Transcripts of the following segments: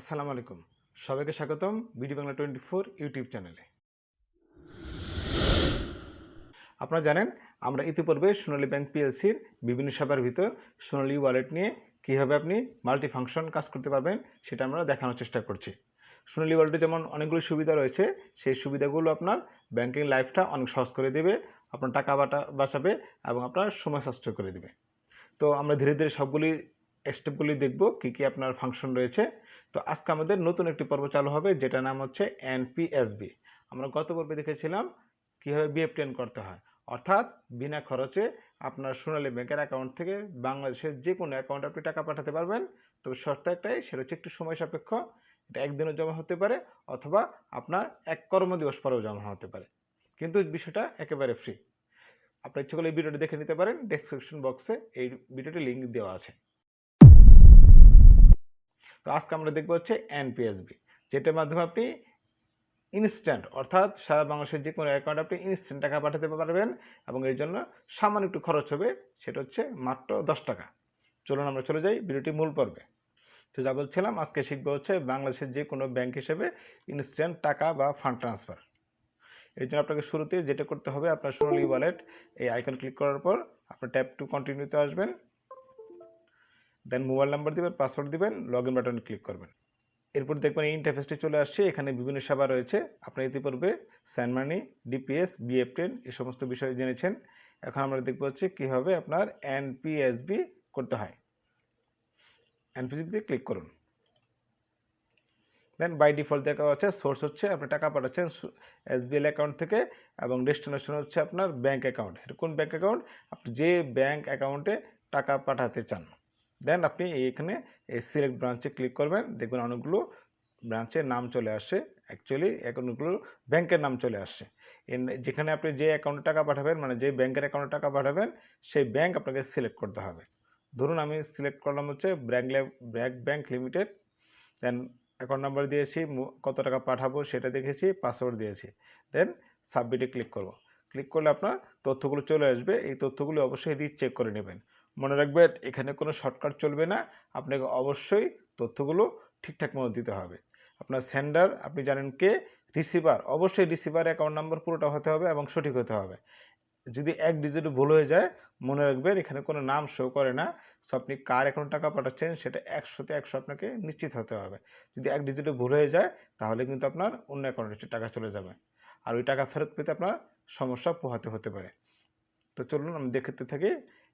আসসালামু আলাইকুম। সবাইকে স্বাগতম BD Bangla twenty four YouTube চ্যানেলে। আপনারা জানেন, আমরা ইতিপূর্বে সোনালী ব্যাংক পিএলসির বিভিন্ন সেবার ভিতর সোনালী ওয়ালেট নিয়ে কীভাবে আপনি মাল্টি ফাংশন কাজ করতে পারবেন সেটা আমরা দেখানোর চেষ্টা করছি। সোনালী ওয়ালেটে যেমন অনেকগুলো সুবিধা রয়েছে, সেই সুবিধাগুলো আপনার ব্যাংকিং লাইফটা অনেক সহজ করে দেবে, আপনার টাকা বাটা বাঁচাবে এবং আপনার সময় সাশ্রয় করে দেবে। তো আমরা ধীরে ধীরে সবগুলি স্টেপগুলি দেখব, কী কী আপনার ফাংশন রয়েছে। তো আজকে আমাদের নতুন একটি পর্ব চালু হবে যেটা নাম হচ্ছে এনপিএসবি আমরা গত পর্বে দেখেছিলাম কীভাবে বিএফ টেন করতে হয়। অর্থাৎ বিনা খরচে আপনার সোনালী ব্যাংকের অ্যাকাউন্ট থেকে বাংলাদেশের যে কোনো অ্যাকাউন্টে আপনি টাকা পাঠাতে পারবেন। তবে শর্ত একটাই, সেটা হচ্ছে একটু সময় সাপেক্ষ। এটা একদিনও জমা হতে পারে অথবা আপনার এক কর্মদিবস পরেও জমা হতে পারে। কিন্তু বিষয়টা একেবারে ফ্রি আপনার ইচ্ছে করলে এই ভিডিওটি দেখে নিতে পারেন। ডেসক্রিপশন বক্সে এই ভিডিওটি লিঙ্ক দেওয়া আছে। তো আজকে আমরা দেখব হচ্ছে এনপিএসবি যেটার মাধ্যমে আপনি ইনস্ট্যান্ট অর্থাৎ সারা বাংলাদেশের যে কোনো অ্যাকাউন্টে আপনি ইনস্ট্যান্ট টাকা পাঠাতে পারবেন এবং এর জন্য সামান্য একটু খরচ হবে, সেটা হচ্ছে মাত্র দশ টাকা। চলুন আমরা চলে যাই ভিডিওটি মূল পর্বে। তো যা বলছিলাম, আজকে শিখব হচ্ছে বাংলাদেশের যে কোনো ব্যাংক হিসেবে ইনস্ট্যান্ট টাকা বা ফান্ড ট্রান্সফার এর জন্য আপনাকে শুরুতে যেটা করতে হবে, আপনার সোনালি ওয়ালেট এই আইকন ক্লিক করার পর আপনার ট্যাপ টু কন্টিনিউতে আসবেন। দেন মোবাইল নাম্বার দিবেন পাসওয়ার্ড দেবেন লগ ইন বাটনে ক্লিক করবেন। এরপর দেখবেন এই ইন্টারফেসটি চলে আসছে, এখানে বিভিন্ন সেবা রয়েছে। আপনার ইতিপূর্বে স্যানমানি ডিপিএস বিএফ টেন এই সমস্ত বিষয় জেনেছেন। এখন আমরা দেখব হচ্ছে কীভাবে আপনার এনপিএসবি করতে হয়। এনপিএসবিতে ক্লিক করুন। দেন বাই ডিফল্ট দেখা আছে সোর্স হচ্ছে, আপনি টাকা পাঠাচ্ছেন এসবিএল অ্যাকাউন্ট থেকে এবং ডেস্টিনেশন হচ্ছে আপনার ব্যাঙ্ক অ্যাকাউন্ট এটা কোন ব্যাঙ্ক অ্যাকাউন্ট আপনি যে ব্যাঙ্ক অ্যাকাউন্টে টাকা পাঠাতে চান। দেন আপনি এখানে এই সিলেক্ট ব্রাঞ্চে ক্লিক করবেন। দেখবেন অনেকগুলো ব্রাঞ্চের নাম চলে আসে। অ্যাকচুয়ালি অনেকগুলো ব্যাংকের নাম চলে আসছে যেখানে আপনি যে অ্যাকাউন্টে টাকা পাঠাবেন মানে যে ব্যাংকের অ্যাকাউন্টে টাকা পাঠাবেন, সেই ব্যাংক আপনাকে সিলেক্ট করতে হবে। ধরুন আমি সিলেক্ট করলাম হচ্ছে BRAC BRAC bank limited then account number দিয়েছি কত টাকা পাঠাবো সেটা দেখেছি পাসওয়ার্ড দিয়েছি। দেন সাবমিটে ক্লিক করব। ক্লিক করলে আপনার তথ্যগুলো চলে আসবে। এই তথ্যগুলো অবশ্যই রিচ চেক করে নেবেন। মনে রাখবেন এখানে কোনো শর্টকাট চলবে না। আপনাকে অবশ্যই তথ্যগুলো ঠিকঠাক মতো দিতে হবে। আপনার সেন্ডার আপনি জানেন কে? রিসিভার অবশ্যই রিসিভার অ্যাকাউন্ট নাম্বার পুরোটা হতে হবে এবং সঠিক হতে হবে। যদি এক ডিজিট ভুল হয়ে যায়, মনে রাখবেন এখানে কোনো নাম শো করে না। সো আপনি কার অ্যাকাউন্ট টাকা পাঠাচ্ছেন, সেটা একশোতে একশো আপনাকে নিশ্চিত হতে হবে। যদি এক ডিজিটে ভুল হয়ে যায়, তাহলে কিন্তু আপনার অন্য অ্যাকাউন্টে টাকা চলে যাবে। আর ওই টাকা ফেরত পেতে আপনার সমস্যা পোহাতে হতে পারে। তো চলুন, আমি দেখতে থাকি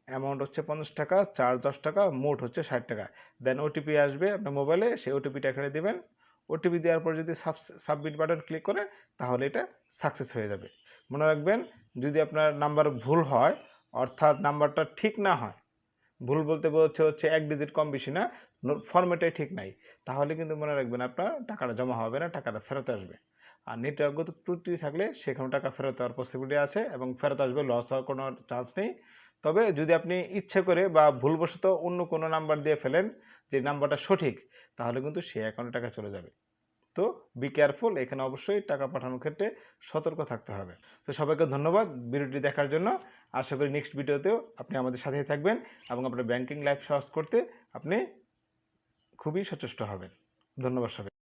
অ্যামাউন্ট হচ্ছে পঞ্চাশ টাকা চার্জ দশ টাকা, মোট হচ্ছে ষাট টাকা। দেন ওটিপি আসবে আপনার মোবাইলে সেই ওটিপিটা এখানে দেবেন। ওটিপি দেওয়ার পর যদি সাবমিট বাটন ক্লিক করেন তাহলে এটা সাকসেস হয়ে যাবে। মনে রাখবেন, যদি আপনার নাম্বার ভুল হয়, অর্থাৎ নাম্বারটা ঠিক না হয়, ভুল বলতে বলছে হচ্ছে এক ডিজিট কম বেশি না ফর্মেটাই ঠিক নাই, তাহলে কিন্তু মনে রাখবেন আপনার টাকাটা জমা হবে না, টাকাটা ফেরত আসবে। আর নেটওয়ার্কগত ত্রুটি থাকলে সেখানে টাকা ফেরত হওয়ার পসিবিলিটি আছে এবং ফেরত আসবে লস হওয়ার কোনো চান্স নেই। তবে যদি আপনি ইচ্ছে করে বা ভুলবশত অন্য কোনো নাম্বার দিয়ে ফেলেন যে নাম্বারটা সঠিক, তাহলে কিন্তু সেই অ্যাকাউন্টে টাকা চলে যাবে। তো বি কেয়ারফুল এখানে অবশ্যই টাকা পাঠানোর ক্ষেত্রে সতর্ক থাকতে হবে। তো সবাইকে ধন্যবাদ ভিডিওটি দেখার জন্য। আশা করি নেক্সট ভিডিওতেও আপনি আমাদের সাথেই থাকবেন এবং আপনার ব্যাংকিং লাইফ সহজ করতে আপনি খুবই সচেষ্ট হবেন। ধন্যবাদ সবাই